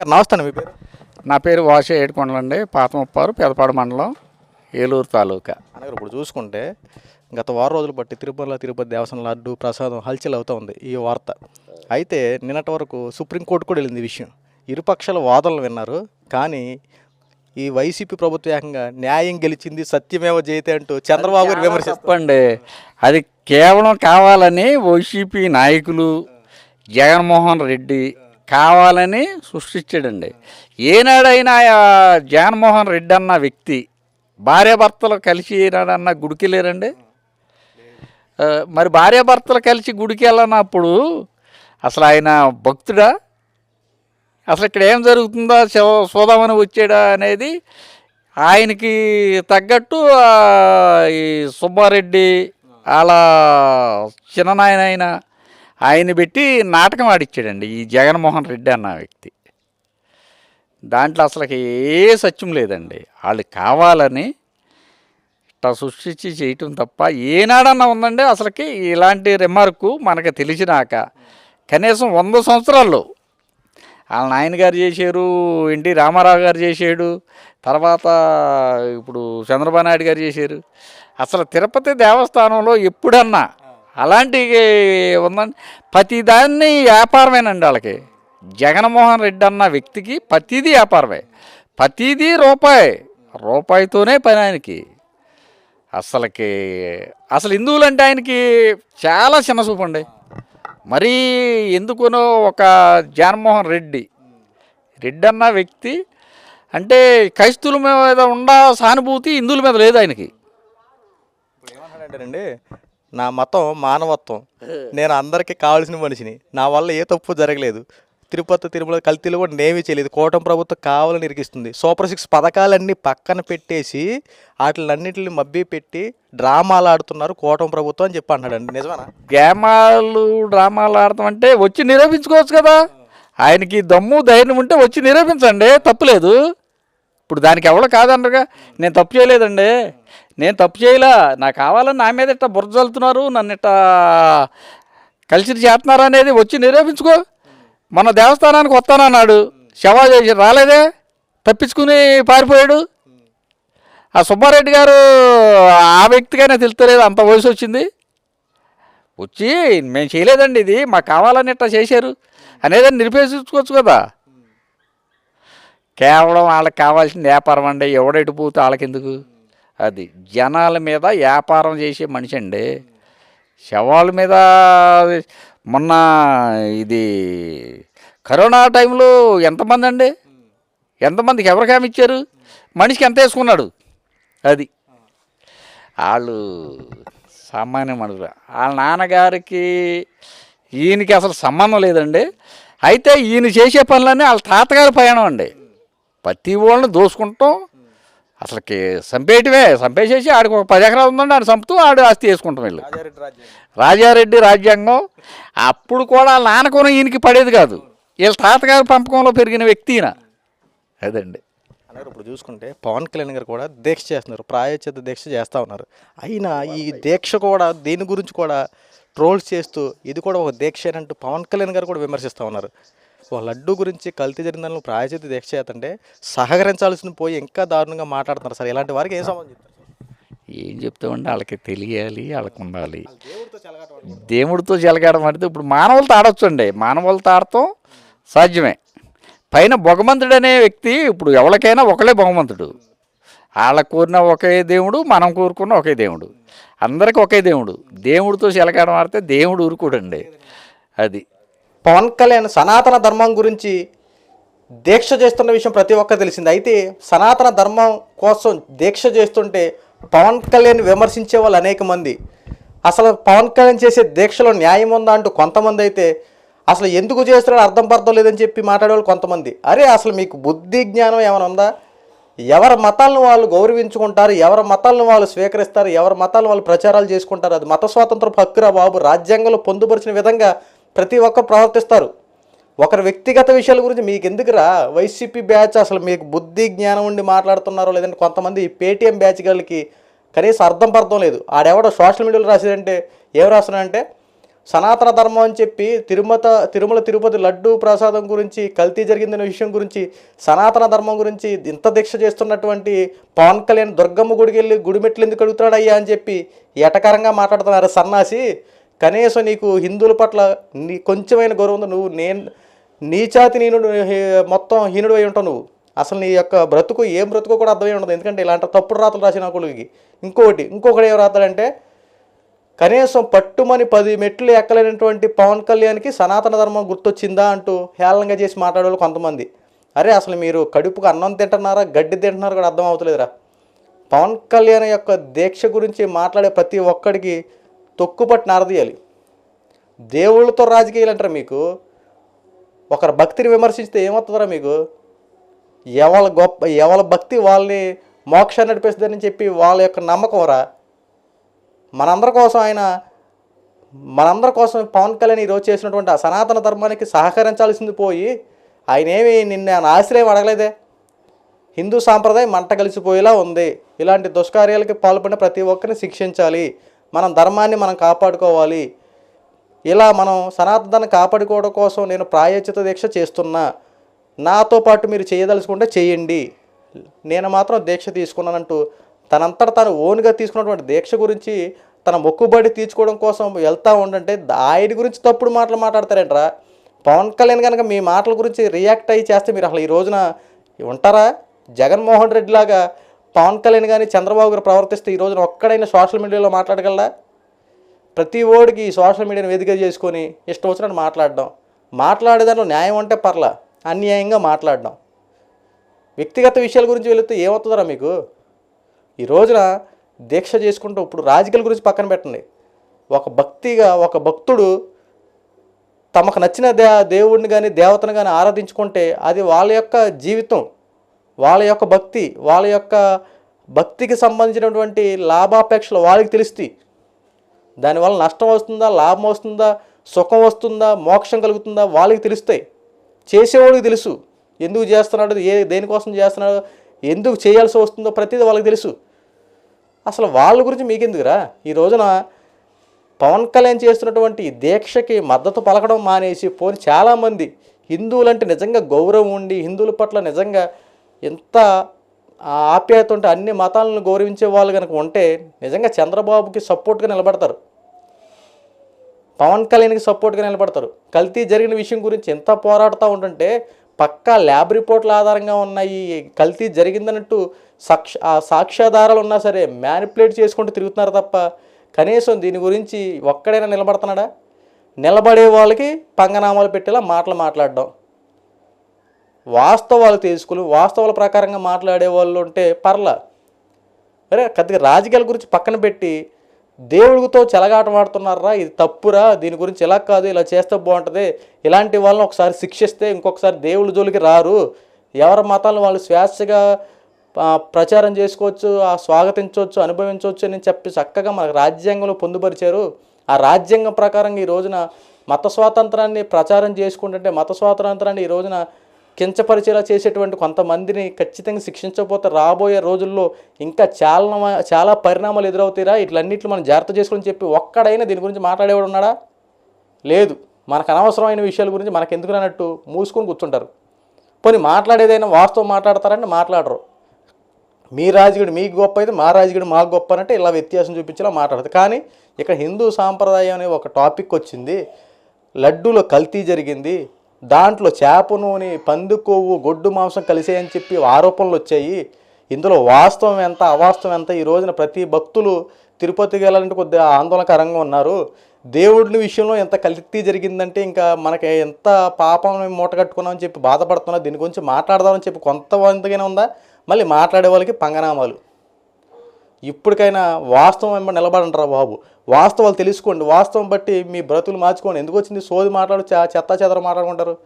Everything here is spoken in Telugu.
నమస్తే మీ పేరు? నా పేరు వాసే ఏడుకొండలండి పాతముప్పారు పెదపాడు మండలం ఏలూరు తాలూకా. అనగా ఇప్పుడు చూసుకుంటే గత వారం రోజులు బట్టి తిరుమల తిరుపతి దేవస్థానం లడ్డు ప్రసాదం హల్చల్ అవుతూ ఉంది ఈ వార్త. అయితే నిన్నటి వరకు సుప్రీంకోర్టు కూడా వెళ్ళింది ఈ విషయం. ఇరుపక్షాల వాదనలు విన్నారు కానీ ఈ వైసీపీ ప్రభుత్వం ఏకంగా న్యాయం గెలిచింది సత్యమేవ జయతే అంటూ చంద్రబాబు విమర్శిస్తారు చెప్పండి అది కేవలం కావాలని వైసీపీ నాయకులు జగన్మోహన్ రెడ్డి కావాలని సృష్టించాడండి. ఏనాడైనా జగన్మోహన్ రెడ్డి అన్న వ్యక్తి భార్యాభర్తలు కలిసి ఏనాడన్నా గుడికి లేరండి మరి భార్యాభర్తలు కలిసి గుడికి వెళ్ళనప్పుడు అసలు ఆయన భక్తుడా? అసలు ఇక్కడ ఏం జరుగుతుందో? చూదామని వచ్చాడా అనేది ఆయనకి తగ్గట్టు ఈ సుబ్బారెడ్డి అలా చిన్ననాయన అయినా ఆయన పెట్టి నాటకం ఆడిచ్చాడండి. ఈ జగన్మోహన్ రెడ్డి అన్న వ్యక్తి. దాంట్లో అసలుకి ఏ సత్యం లేదండి. వాళ్ళు కావాలని ఇట్లా సృష్టించి చేయటం తప్ప ఏనాడన్నా ఉందండి అసలుకి ఇలాంటి రిమార్కు మనకు తెలిసినాక. కనీసం వంద సంవత్సరాల్లో వాళ్ళ నాయనగారు చేశారు ఎన్టీ రామారావు గారు చేశాడు తర్వాత ఇప్పుడు చంద్రబాబు నాయుడు గారు చేశారు. అసలు తిరుపతి దేవస్థానంలో ఎప్పుడన్నా అలాంటి ఉందండి ప్రతి దాన్ని వ్యాపారమేనండి వాళ్ళకి. జగన్మోహన్ రెడ్డి అన్న వ్యక్తికి ప్రతిదీ వ్యాపారమే. ప్రతిదీ రూపాయి రూపాయితోనే పని ఆయనకి. అసలుకి అసలు హిందువులు అంటే ఆయనకి చాలా చిన్నసూపు అండి. మరీ ఎందుకునో ఒక జగన్మోహన్ రెడ్డి. రెడ్డి అన్న వ్యక్తి అంటే క్రైస్తువుల మీద ఉండ సానుభూతి హిందువుల మీద లేదు ఆయనకి. నా మతం మానవత్వం. నేను అందరికీ కావాల్సిన మనిషిని. నా వల్ల ఏ తప్పు జరగలేదు. తిరుపతి తిరుమల కల్తీలు కూడా నేమీ చేయలేదు. కూటమి ప్రభుత్వం కావాలని ఇరికిస్తుంది. సూపర్ సిక్స్ పథకాలన్నీ పక్కన పెట్టేసి వాటిలన్నింటిని మబ్బి పెట్టి డ్రామాలు ఆడుతున్నారు కూటమి ప్రభుత్వం అని చెప్పి అంటాడండి నిజమేనా? గేమాలు డ్రామాలు ఆడతాం అంటే వచ్చి నిరూపించుకోవచ్చు కదా. ఆయనకి దమ్ము ధైర్యం ఉంటే వచ్చి నిరూపించండి. తప్పులేదు. ఇప్పుడు దానికి ఎవడో కాదనరుగా నేను తప్పు చేయలేదండి. నేను తప్పు చేయలా. నాకు కావాలని నా మీద ఇట్ట బుర్ర చల్లుతున్నారు నన్ను ఇట్ట కలిసి చేస్తున్నారు అనేది వచ్చి నిరూపించుకో. మన దేవస్థానానికి వస్తానన్నాడు శవా చేసి రాలేదే? తప్పించుకుని పారిపోయాడు. ఆ సుబ్బారెడ్డి గారు ఆ వ్యక్తిగానే తెలుస్తలేదు అంత వయసు వచ్చింది. వచ్చి మేము చేయలేదండి ఇది మాకు కావాలని ఇట్లా చేశారు. అనేది నిరూపించుకోవచ్చు కదా. కేవలం వాళ్ళకి కావాల్సిన వ్యాపారం అండి ఎవడెటు పోతే వాళ్ళకెందుకు? అది జనాల మీద వ్యాపారం చేసే మనిషి అండి. శవాల మీద మొన్న ఇది కరోనా టైంలో ఎంతమంది అండి? ఎంతమందికి ఎవరికి హామీ ఇచ్చారు? మనిషికి ఎంత వేసుకున్నాడు? అది. వాళ్ళు సామాన్య మనుషులు. వాళ్ళ నాన్నగారికి ఈయనకి అసలు సంబంధం లేదండి. అయితే ఈయన చేసే పనులన్నీ వాళ్ళ తాతగారి ప్రయాణం అండి. ప్రతి వాళ్ళని దోసుకుంటాం అసలుకి చంపేయటమే చంపేసేసి ఆడికి ఒక పది ఎకరాలు ఉందండి ఆడు చంపుతూ ఆడు ఆస్తి వేసుకుంటాం వీళ్ళు. రాజారెడ్డి రాజ్యాంగం. అప్పుడు కూడా వాళ్ళ నాన్నకోనం ఈయనకి పడేది కాదు. వీళ్ళ తాతగారి పంపకంలో పెరిగిన వ్యక్తి ఈయన. అదండి. అన్నారు ఇప్పుడు చూసుకుంటే పవన్ కళ్యాణ్ గారు కూడా దీక్ష చేస్తున్నారు ప్రాయోచిత దీక్ష చేస్తూ ఉన్నారు. అయినా ఈ దీక్ష కూడా దీని గురించి కూడా ట్రోల్స్ చేస్తూ ఇది కూడా ఒక దీక్ష అంటూ పవన్ కళ్యాణ్ గారు కూడా విమర్శిస్తూ ఉన్నారు. ఒక లడ్డు గురించి కల్తీ జరిగిన దానిలో ప్రాయోచిత దీక్ష చేస్తుంటే సహకరించాల్సిన పోయి ఇంకా దారుణంగా మాట్లాడుతున్నారు సార్. ఇలాంటి వారికి ఏం సంబంధం చెప్తారు ఏం చెప్తామంటే వాళ్ళకి తెలియాలి వాళ్ళకి ఉండాలి. దేవుడితో జలగాడడం అంటే ఇప్పుడు మానవులతో ఆడొచ్చండి. మానవులతో ఆడటం సాధ్యమే. పైన భగవంతుడు అనే వ్యక్తి ఇప్పుడు ఎవరికైనా ఒకలే భగవంతుడు. వాళ్ళకు కోరిన ఒకే దేవుడు మనం కోరుకున్న ఒకే దేవుడు. అందరికీ ఒకే దేవుడు. దేవుడితో చిలకాడం ఆడితే దేవుడు ఊరుకోడండి. అది. పవన్ కళ్యాణ్ సనాతన ధర్మం గురించి దీక్ష చేస్తున్న విషయం ప్రతి ఒక్కరు తెలిసింది. అయితే సనాతన ధర్మం కోసం దీక్ష చేస్తుంటే పవన్ కళ్యాణ్ విమర్శించే వాళ్ళు అనేక మంది. అసలు పవన్ కళ్యాణ్ చేసే దీక్షలో న్యాయం ఉందా అంటూ కొంతమంది అయితే అసలు ఎందుకు చేస్తున్నాడో అర్థం పర్థం లేదని చెప్పి మాట్లాడేవాళ్ళు కొంతమంది. అరే అసలు మీకు బుద్ధి జ్ఞానం ఏమైనా ఉందా? ఎవరి మతాలను వాళ్ళు గౌరవించుకుంటారు? ఎవరి మతాలను వాళ్ళు స్వీకరిస్తారు? ఎవరి మతాలను వాళ్ళు ప్రచారాలు చేసుకుంటారు? అది మత స్వాతంత్రం హక్కురా బాబు. రాజ్యాంగంలో పొందుపరిచిన విధంగా ప్రతి ఒక్కరు ప్రవర్తిస్తారు. ఒకరి వ్యక్తిగత విషయాల గురించి మీకు ఎందుకురా? వైసీపీ బ్యాచ్ అసలు మీకు బుద్ధి జ్ఞానం ఉండి మాట్లాడుతున్నారో లేదంటే కొంతమంది పేటీఎం బ్యాచ్ గళ్ళకి కనీసం అర్థం పర్థం లేదు. ఆడెవడో సోషల్ మీడియాలో రాసేదంటే ఏం రాస్తున్నాడంటే సనాతన ధర్మం అని చెప్పి తిరుమత తిరుమల తిరుపతి లడ్డు ప్రసాదం గురించి కల్తీ జరిగిందనే విషయం గురించి సనాతన ధర్మం గురించి ఇంత దీక్ష చేస్తున్నటువంటి పవన్ కళ్యాణ్ దుర్గమ్మ గుడికి వెళ్ళి గుడి మెట్లు ఎందుకు అడుగుతున్నాడు అయ్యా అని చెప్పి ఎటకరంగా మాట్లాడుతున్నారు సన్నాసి. కనీసం నీకు హిందువుల పట్ల నీ కొంచెమైన గౌరవం ఉందో నువ్వు నేను నీచాతి నీనుడు మొత్తం హీనుడు అయి ఉంటావు నువ్వు. అసలు నీ యొక్క బ్రతుకు ఏం బ్రతుకు కూడా అర్థమై ఉండదు. ఎందుకంటే ఇలాంటి తప్పుడు రాతలు రాసిన కొడుకుకి ఇంకొకటి ఇంకొకటి ఏం రాతాడంటే కనీసం పట్టుమని పది మెట్లు ఎక్కలేనటువంటి పవన్ కళ్యాణ్కి సనాతన ధర్మం గుర్తొచ్చిందా అంటూ హేళనంగా చేసి మాట్లాడేవాళ్ళు కొంతమంది. అరే అసలు మీరు కడుపుకు అన్నం తింటున్నారా గడ్డి తింటున్నారా కూడా అర్థం అవుతలేదురా పవన్ కళ్యాణ్ యొక్క దీక్ష గురించి మాట్లాడే ప్రతి ఒక్కడికి తొక్కుపట్టి నారదీయాలి దేవుళ్ళతో రాజకీయాలు అంటారా మీకు? ఒకరి భక్తిని విమర్శిస్తే ఏమవుతుందరా మీకు? ఎవల గొప్ప ఎవల భక్తి వాళ్ళని మోక్షాన్ని నడిపిస్తుందని చెప్పి వాళ్ళ యొక్క నమ్మకం రా. మనందరి కోసం ఆయన మనందరి కోసం పవన్ కళ్యాణ్ ఈరోజు చేసినటువంటి ఆ సనాతన ధర్మానికి సహకరించాల్సింది పోయి ఆయన ఏమి నిన్న ఆశ్రయం అడగలేదే. హిందూ సాంప్రదాయం మంట కలిసిపోయేలా ఉంది. ఇలాంటి దుష్కార్యాలకి పాల్పడిన ప్రతి ఒక్కరిని శిక్షించాలి. మనం ధర్మాన్ని మనం కాపాడుకోవాలి. ఇలా మనం సనాతనాన్ని కాపాడుకోవడం కోసం నేను ప్రాయోచిత దీక్ష చేస్తున్నా. నాతో పాటు మీరు చేయదలుచుకుంటే చేయండి. నేను మాత్రం దీక్ష తీసుకున్నానంటూ తనంతట తను ఓన్గా తీసుకున్నటువంటి దీక్ష గురించి తన మొక్కుబడి తీర్చుకోవడం కోసం వెళ్తూ ఉండంటే ఆయన గురించి తప్పుడు మాటలు మాట్లాడతారంటరా? పవన్ కళ్యాణ్ కనుక మీ మాటల గురించి రియాక్ట్ అయ్యి చేస్తే మీరు అసలు ఈ రోజున ఉంటారా? జగన్మోహన్ రెడ్డి లాగా పవన్ కళ్యాణ్ కానీ చంద్రబాబు గారు ప్రవర్తిస్తే ఈ రోజున ఒక్కడైనా సోషల్ మీడియాలో మాట్లాడగలరా ప్రతి ఓడికి ఈ సోషల్ మీడియాని వేదిక చేసుకొని ఇష్టం వచ్చినట్టు మాట్లాడడం. మాట్లాడేదానిలో న్యాయం అంటే పర్లా. అన్యాయంగా మాట్లాడడం. వ్యక్తిగత విషయాల గురించి వెళితే ఏమవుతుందరా మీకు? ఈ రోజున దీక్ష చేసుకుంటూ ఇప్పుడు రాజకీయాల గురించి పక్కన పెట్టండి. ఒక భక్తిగా ఒక భక్తుడు తమకు నచ్చిన దే దేవుడిని కానీ దేవతను కానీ ఆరాధించుకుంటే అది వాళ్ళ యొక్క జీవితం. వాళ్ళ యొక్క భక్తి వాళ్ళ యొక్క భక్తికి సంబంధించినటువంటి లాభాపేక్షలు వాళ్ళకి తెలుస్తాయి దానివల్ల నష్టం వస్తుందా లాభం వస్తుందా సుఖం వస్తుందా మోక్షం కలుగుతుందా వాళ్ళకి తెలుస్తాయి చేసేవాడికి తెలుసు. ఎందుకు చేస్తున్నాడు ఏ దేనికోసం చేస్తున్నాడు ఎందుకు చేయాల్సి వస్తుందో ప్రతిదీ వాళ్ళకి తెలుసు. అసలు వాళ్ళ గురించి మీకెందుకురా? ఈ రోజున పవన్ కళ్యాణ్ చేస్తున్నటువంటి దీక్షకి మద్దతు పలకడం మానేసి పోని చాలామంది హిందువులంటే నిజంగా గౌరవం ఉండి హిందువుల పట్ల నిజంగా ఎంత ఆప్యాయత ఉంటే అన్ని మతాలను గౌరవించే వాళ్ళు కనుక ఉంటే నిజంగా చంద్రబాబుకి సపోర్ట్గా నిలబడతారు. పవన్ కళ్యాణ్కి సపోర్ట్గా నిలబడతారు. కల్తీ జరిగిన విషయం గురించి ఎంత పోరాడుతూ ఉంటుంటే పక్కా ల్యాబ్ రిపోర్ట్ల ఆధారంగా ఉన్నాయి కల్తీ జరిగిందన్నట్టు సాక్ష ఆ సాక్ష్యాధారాలు ఉన్నా సరే మ్యానిపులేట్ చేసుకుంటూ తిరుగుతున్నారు తప్ప కనీసం దీని గురించి ఒక్కడైనా నిలబడుతున్నాడా? నిలబడే వాళ్ళకి పంగనామాలు పెట్టేలా మాటలు మాట్లాడడం. వాస్తవాలు తెలుసుకుని వాస్తవాల ప్రకారంగా మాట్లాడే వాళ్ళు ఉంటే పర్ల. అరే కొద్దిగా రాజకీయాల గురించి పక్కన పెట్టి దేవుడితో చెలగాటం ఆడుతున్నారా ఇది తప్పురా దీని గురించి ఇలా కాదు ఇలా చేస్తే బాగుంటుంది ఇలాంటి వాళ్ళని ఒకసారి శిక్షిస్తే ఇంకొకసారి దేవుడి జోలికి రారు. ఎవరి మతాలను వాళ్ళు స్వేచ్ఛగా ప్రచారం చేసుకోవచ్చు ఆ స్వాగతించవచ్చు అనుభవించవచ్చు అని చెప్పి చక్కగా మనకు రాజ్యాంగంలో పొందుపరిచారు. ఆ రాజ్యాంగం ప్రకారంగా ఈ రోజున మత స్వాతంత్రాన్ని ప్రచారం చేసుకుంటుంటే మత స్వాతంత్రాన్ని ఈ రోజున కించపరిచేలా చేసేటువంటి కొంతమందిని ఖచ్చితంగా శిక్షించకపోతే రాబోయే రోజుల్లో ఇంకా చాలా చాలా పరిణామాలు ఎదురవుతాయిరా? ఇట్లన్నింటిని మనం జాగ్రత్త చేసుకోని చెప్పి ఒక్కడైనా దీని గురించి మాట్లాడేవాడు ఉన్నాడా? లేదు. మనకు అనవసరమైన విషయాల గురించి మనకు ఎందుకు అన్నట్టు మూసుకొని కూర్చుంటారు. పోనీ మాట్లాడేదైనా వాస్తవం మాట్లాడతారంటే మాట్లాడరు. మీ రాజకీయుడు మీకు గొప్ప అయితే మా రాజకీయుడు మాకు గొప్ప అంటే ఇలా వ్యత్యాసం చూపించేలా మాట్లాడదు కానీ ఇక్కడ హిందూ సాంప్రదాయం అనే ఒక టాపిక్ వచ్చింది. లడ్డూలో కల్తీ జరిగింది. దాంట్లో చేప నూనె పంది కొవ్వు గొడ్డు మాంసం కలిసాయని చెప్పి ఆరోపణలు వచ్చాయి. ఇందులో వాస్తవం ఎంత అవాస్తవం ఎంత? ఈ రోజున ప్రతి భక్తులు తిరుపతికి వెళ్ళాలంటే కొద్దిగా ఆందోళనకరంగా ఉన్నారు. దేవుడిని విషయంలో ఎంత కల్తీ జరిగిందంటే ఇంకా మనకి ఎంత పాపం మూట కట్టుకున్నామని చెప్పి బాధపడుతున్నా దీని గురించి మాట్లాడదామని చెప్పి కొంతమందిగానే ఉందా? మళ్ళీ మాట్లాడే వాళ్ళకి పంగనామాలు. ఇప్పటికైనా వాస్తవం వెంబడి నిలబడంటారా బాబు. వాస్తవాలు తెలుసుకోండి. వాస్తవం బట్టి మీ బ్రతులు మార్చుకోండి. ఎందుకు వచ్చింది? సోది మాట్లాడు చెత్త చెదర మాట్లాడుకుంటారు.